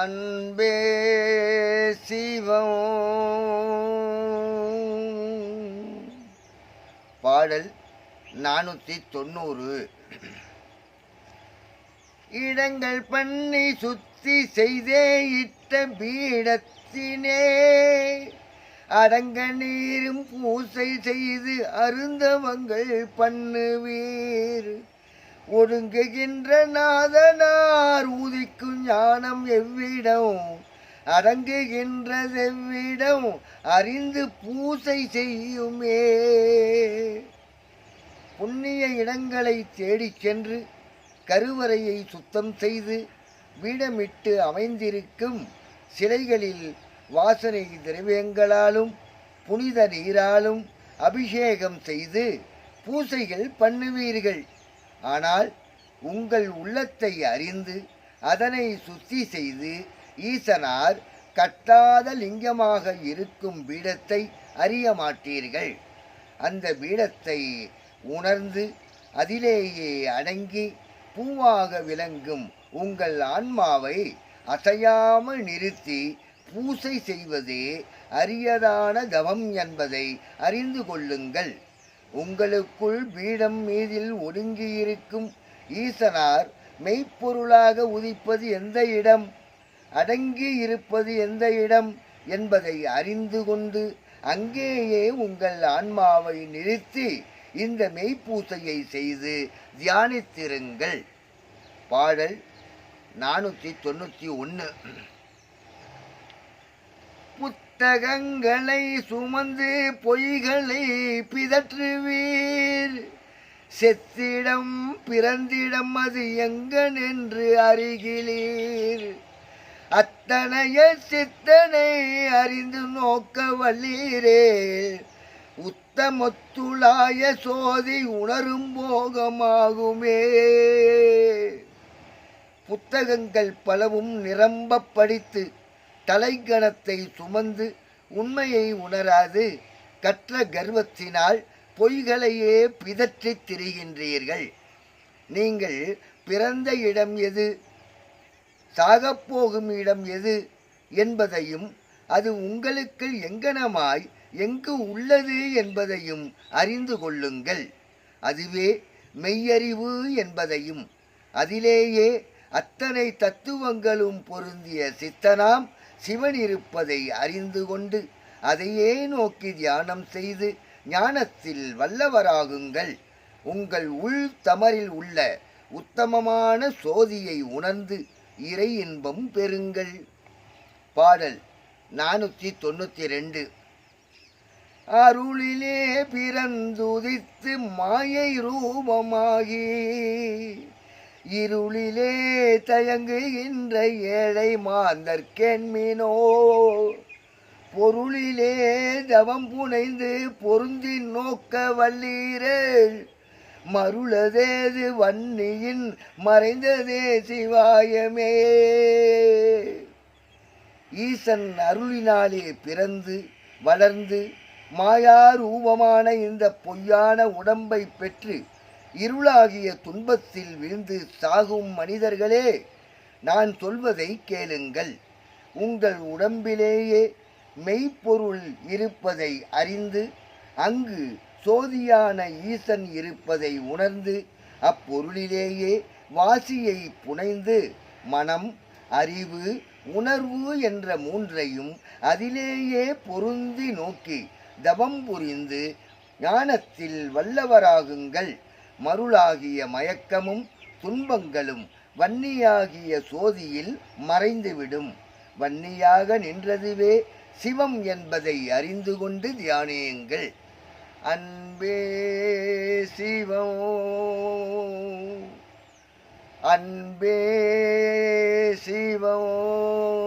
அன்பே சிவம். பாடல் நானூற்றி தொண்ணூறு. இடங்கள் பண்ணி சுத்தி செய்தே இட்ட பீடத்தினே அடங்க நீரும் பூசை செய்து அருந்தவங்கள் பண்ணுவீர். ஒடுங்குகின்ற நாதனார் உதிக்கும் ஞானம் எவ்விடம்? அடங்குகின்ற செவ்விடம் அறிந்து பூசை செய்யுமே. புண்ணிய இடங்களை தேடிச் சென்று கருவறையை சுத்தம் செய்து வீடமிட்டு அமைந்திருக்கும் சிலைகளில் வாசனை திரவியங்களாலும் புனித நீராலும் அபிஷேகம் செய்து பூசைகள் பண்ணுவீர்கள். ஆனால் உங்கள் உள்ளத்தை அறிந்து அதனை சுத்தி செய்து ஈசனார் கட்டாத லிங்கமாக இருக்கும் பீடத்தை அறிய மாட்டீர்கள். அந்த பீடத்தை உணர்ந்து அதிலேயே அடங்கி பூவாக விளங்கும் உங்கள் ஆன்மாவை அசையாமல் நிறுத்தி பூசை செய்வதே அரியதான தவம் என்பதை அறிந்து கொள்ளுங்கள். உங்களுக்குள் பீடம் மீதில் ஒடுங்கியிருக்கும் ஈசனார் மெய்ப்பொருளாக உதிப்பது எந்த இடம்? அடங்கி இருப்பது எந்த இடம்? என்பதை அறிந்து கொண்டு அங்கேயே உங்கள் ஆன்மாவை நிறுத்தி இந்த மெய்ப்பூசையை செய்து தியானித்திருங்கள். பாடல் நானூற்றி தொண்ணூற்றி ஒன்று புத்தகங்களை சுமந்து பொய்களை பிதற்றுவீர். செத்திடம் பிறந்திடம் அது எங்கன் என்று அறிகிலீர். அத்தனைய சித்தனை அறிந்து நோக்க வல்லீரே. உத்தமத்துளாய சோதி உணரும் போகமாகுமே. புத்தகங்கள் பலவும் நிரம்ப படித்து தலைக்கணத்தை சுமந்து உண்மையை உணராது. கற்ற கர்வத்தினால் பொய்களையே பிதற்றித் திரிகின்றீர்கள். நீங்கள் பிறந்த இடம் எது? சாகப்போகும் இடம் எது? என்பதையும் அது உங்களுக்கு எங்கனமாய் எங்கு உள்ளது என்பதையும் அறிந்து கொள்ளுங்கள். அதுவே மெய்யறிவு என்பதையும் அதிலேயே அத்தனை தத்துவங்களும் பொருந்திய சித்தனாம் சிவன் இருப்பதை அறிந்து கொண்டு அதையே நோக்கி தியானம் செய்து ஞானத்தில் வல்லவராகுங்கள். உங்கள் உள் தமரில் உள்ள உத்தமமான சோதியை உணர்ந்து இறை இன்பம் பெறுங்கள். பாடல் நானூற்றி தொண்ணூற்றி ரெண்டு. அருளிலே பிறந்துதித்து மாயை ரூபமாகி இருளிலே தயங்குகின்ற ஏழை மாந்தற்கென்மினோ பொருளிலே தவம் புனைந்து பொருந்தி நோக்க வல்லீரேள் மருளதேது வன்னியின் மறைந்ததே சிவாயமே. ஈசன் அருளினாலே பிறந்து வளர்ந்து மாயா ரூபமான இந்த பொய்யான உடம்பை பெற்று இருளாகிய துன்பத்தில் விழுந்து சாகும் மனிதர்களே நான் சொல்வதை கேளுங்கள். உங்கள் உடம்பிலேயே மெய்ப்பொருள் இருப்பதை அறிந்து அங்கு சோதியான ஈசன் இருப்பதை உணர்ந்து அப்பொருளிலேயே வாசியை புனைந்து மனம் அறிவு உணர்வு என்ற மூன்றையும் அதிலேயே பொருந்தி நோக்கி தவம் புரிந்து ஞானத்தில் வல்லவராகுங்கள். மருளாகிய மயக்கமும் துன்பங்களும் வன்னியாகிய சோதியில் மறைந்துவிடும். வன்னியாக நின்றதுவே சிவம் என்பதை அறிந்து கொண்டு தியானியுங்கள். அன்பே சிவம் அன்பே சிவம்.